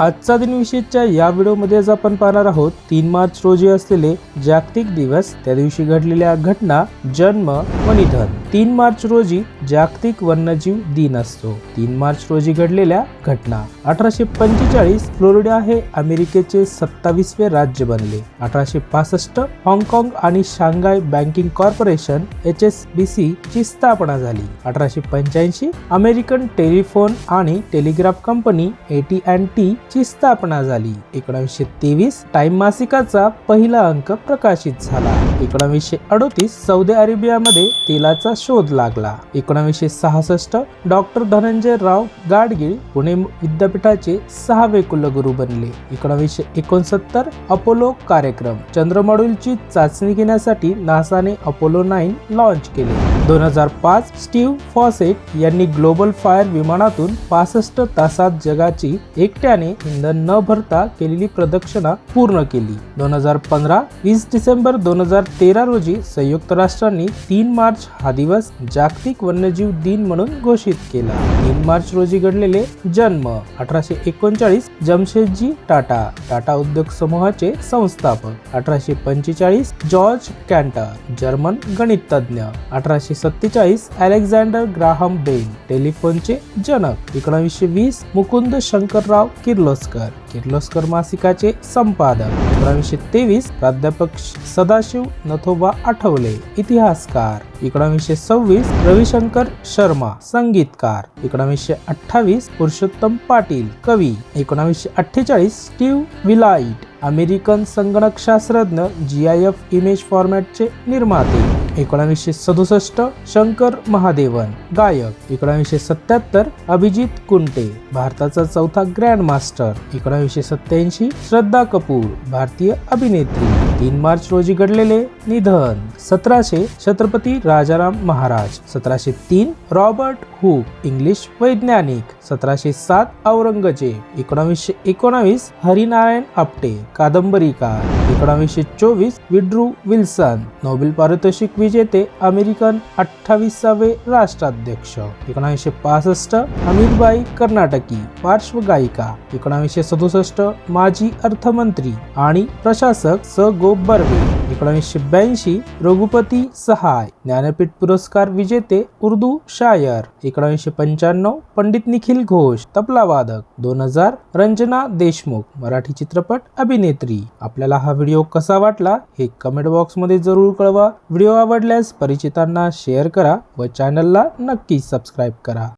आजचा दिनविशेषच्या या व्हिडिओमध्ये आज आपण पाहणार आहोत तीन मार्च रोजी असलेले जागतिक दिवस त्या दिवशी घडलेल्या घटना जन्म व निधन. तीन मार्च रोजी जागतिक वन्यजीव दिन असतो. तीन मार्च रोजी घडलेल्या घटना. अठराशे पंचेचाळीस फ्लोरिडा हे अमेरिकेचे सत्तावीसवे राज्य बनले. अठराशे पासष्ट हाँगकाँग आणि Shanghai banking corporation H S B C ची स्थापना झाली. अठराशे पंच्याऐंशी अमेरिकन टेलिफोन आणि telegraph company AT and T ची स्थापना झाली. एकोणीसशे तेवीस टाइम मासिकाचा पहिला अंक प्रकाशित झाला. एकोणीसशे अडोतीस सौदी अरेबियामध्ये तेलाचा शोध लागला. एकोणावीसशे सहासष्ट डॉक्टर धनंजय राव गाडगीळ पुणे विद्यापीठाचे सहावे कुलगुरू बनले. एकोणावीसशे एकोणसत्तर अपोलो कार्यक्रम चंद्रमॉड्यूलची चाचणी घेण्यासाठी नासाने अपोलो नाईन लॉन्च केले. दोन हजार पाच स्टीव्ह फॉसेट यांनी ग्लोबल फायर विमानातून पासष्ट तासात जगाची एकट्याने इंधन न भरता केलेली प्रदक्षिणा पूर्ण केली. दोन हजार पंधरा वीस डिसेंबर दोन हजार तेरा रोजी संयुक्त राष्ट्रांनी तीन मार्च हा दिवस जागतिक वन्य चिरजीव दिन म्हणून घोषित केला. तीन मार्च रोजी घडलेले जन्म अठराशे एकोणचाळीस जमशेदजी टाटा टाटा उद्योग समूहाचे संस्थापक. अठराशे पंचेचाळीस जॉर्ज कॅन्टर जर्मन गणितज्ञ. अठराशे सत्तेचाळीस अलेक्झांडर ग्राहम बेन टेलिफोनचे जनक. एकोणावीसशे वीस मुकुंद शंकरराव किर्लोस्कर किर्लोस्कर मासिकाचे संपादक. एकोणीसशे तेवीस प्राध्यापक सदाशिव नथोबा आठवले इतिहासकार. एकोणीसशे सव्वीस रविशंकर शंकर शर्मा संगीतकार. एकोणावीसशे अठ्ठावीस पुरुषोत्तम पाटील कवी. एकोणावीसशे अठ्ठेचाळीस स्टीव विलाईट अमेरिकन संगणक शास्त्रज्ञ जी आय एफ इमेज फॉर्मॅटचे निर्माते. एकोणावीसशे सदुसष्ट शंकर महादेवन गायक. एकोणावीसशे सत्याहत्तर अभिजित कुंटे भारताचा चौथा ग्रँड मास्टर एकोणावीसशे सत्याऐंशी श्रद्धा कपूर भारतीय अभिनेत्री. तीन मार्च रोजी घडलेले निधन. सतराशे छत्रपती राजाराम महाराज. सतराशे तीन रॉबर्ट हुक इंग्लिश वैज्ञानिक. सतराशे सात औरंगजेब. एकोणावीसशे एकोणावीस हरिनारायण आपटे कादंबरीकार. एकोणावीसशे चोवीस विड्रू विल्सन. नोबेल पारितोषिक विजेते अमेरिकन अठ्ठावीसावे राष्ट्राध्यक्ष. एकोणावीसशे पासष्ट अमीरबाई कर्नाटकी पार्श्वगायिका. एकोणावीसशे सदुसष्ट माजी अर्थमंत्री आणि प्रशासक स. गो बर्वे एकोणीसशे ब्याऐंशी रघुपती सहाय ज्ञानपीठ पुरस्कार विजेते उर्दू शायर. एकोणीसशे पंच्याण्णव पंडित निखिल घोष तबला वादक. दोन हजार रंजना देशमुख मराठी चित्रपट अभिनेत्री. आपल्याला हा व्हिडिओ कसा वाटला हे कमेंट बॉक्समध्ये जरूर कळवा. व्हिडिओ आवडल्यास परिचितांना शेअर करा व चॅनलला नक्की सबस्क्राईब करा.